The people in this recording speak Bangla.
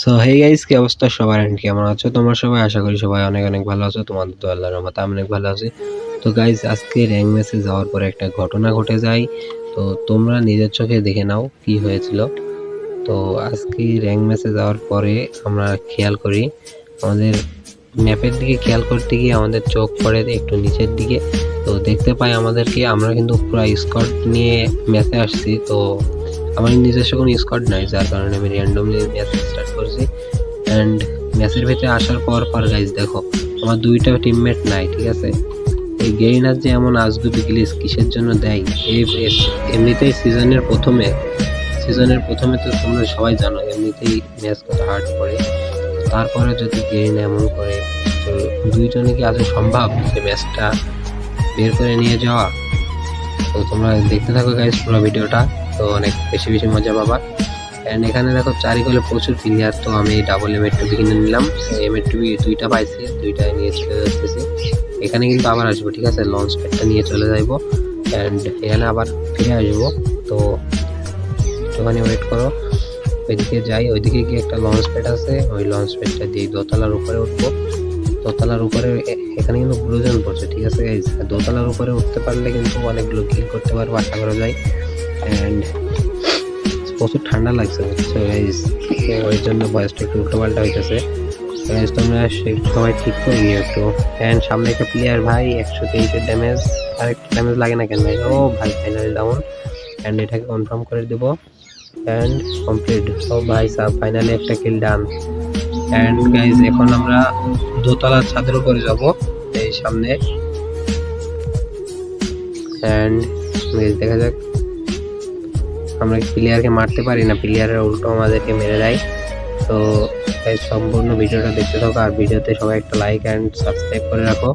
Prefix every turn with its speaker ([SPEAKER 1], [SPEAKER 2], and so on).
[SPEAKER 1] সো হে গাইস কি অবস্থা? সবার এন্ড কেমন আছো তোমরা সবাই? আশা করি সবাই অনেক অনেক ভালো আছো। তোমাদের তো আল্লাহর রহমতে আমি অনেক ভালো আছি। তো গাইস আজকে র্যাঙ্ক ম্যাচে যাওয়ার পরে একটা ঘটনা ঘটে যায়। তো তোমরা নিজের চোখে দেখে নাও কি হয়েছিল। তো আজকে র্যাঙ্ক ম্যাচে যাওয়ার পরে আমরা খেয়াল করি, আমাদের ম্যাপের দিকে খেয়াল করতে গিয়ে আমাদের চোখ পড়ে একটু নিচের দিকে। তো দেখতে পাই আমাদেরকে, আমরা কিন্তু পুরো স্কট নিয়ে ম্যাচে আসছি। তো আমার নিজস্ব কোনো স্কট নাই, যার কারণে আমি র্যান্ডমলি ম্যাচ স্টার্ট করছি। অ্যান্ড ম্যাচের ভেতরে আসার পর পর গাইজ দেখো, আমার দুইটা টিমমেট নাই, ঠিক আছে? এই গেইনার যে এমন আজগুবি গিলিস কিসের জন্য দেয়? এই এমনিতেই সিজনের প্রথমে সিজনের প্রথমে তো তোমরা সবাই জানো, এমনিতেই ম্যাচ কত হার্ড পড়ে তারপরে যদি গেইন এমন করে, তো দুইজনে কি আজও সম্ভব যে ম্যাচটা বের করে নিয়ে যাওয়া? তো তোমরা দেখতে থাকো গাইজ পুরো ভিডিওটা। তো অনেক বেশি বেশি মজা পাবা। অ্যান্ড এখানে দেখো চারিকলে প্রচুর প্লেয়ার তো আমি ডাবল এম টুবি কিনে নিলাম। এম টুবি দুইটা পাইছি দুইটা নিয়ে চলে যাচ্তেছি এখানে কিন্তু আবার আসব, ঠিক আছে? লঞ্চ প্যাডটা নিয়ে চলে যাইবো। অ্যান্ড এখানে আবার ফিরে আসব। তো একটুখানি ওয়েট করো। ওইদিকে যাই, ওইদিকে গিয়ে একটা লঞ্চ প্যাড আছে। ওই লঞ্চ প্যাডটা দিয়ে দোতলার উপরে উঠবো। দোতলার উপরে এখানে কিন্তু ব্লুজন পড়ছে ঠিক আছে? আর দোতলার উপরে উঠতে পারলে কিন্তু অনেকগুলো কিল করতে পারব, আশা করা যায়। অ্যান্ড প্রচুর ঠান্ডা লাগছে, বুঝছ? গাইজ ওই জন্য বয়সটা একটু উল্টো পাল্টা হইতেছে গাইজ তোমরা সে- সবাই ঠিক করে নিও একটু। অ্যান্ড সামনে একটা প্লেয়ার ভাই, একশো তেইশের ড্যামেজ আর একটু ড্যামেজ লাগে না কেন? ভাই ও ভাই ফাইনালি ডাউন অ্যান্ড এটাকে কনফার্ম করে দেবো। অ্যান্ড কমপ্লিট ও ভাই সাহ ফাইনালি একটা কিল ডান অ্যান্ড গাইজ এখন আমরা দোতলার ছাদের উপরে যাব, এই সামনে। অ্যান্ড দেখা যাক, আমরা প্লেয়ারকে মারতে পারি না? প্লেয়ারের উল্টো আমাদেরকে মেরে দেয়। তো সম্পূর্ণ ভিডিওটা দেখতে থাকো, আর ভিডিওতে সবাই একটা লাইক অ্যান্ড সাবস্ক্রাইব করে রাখো।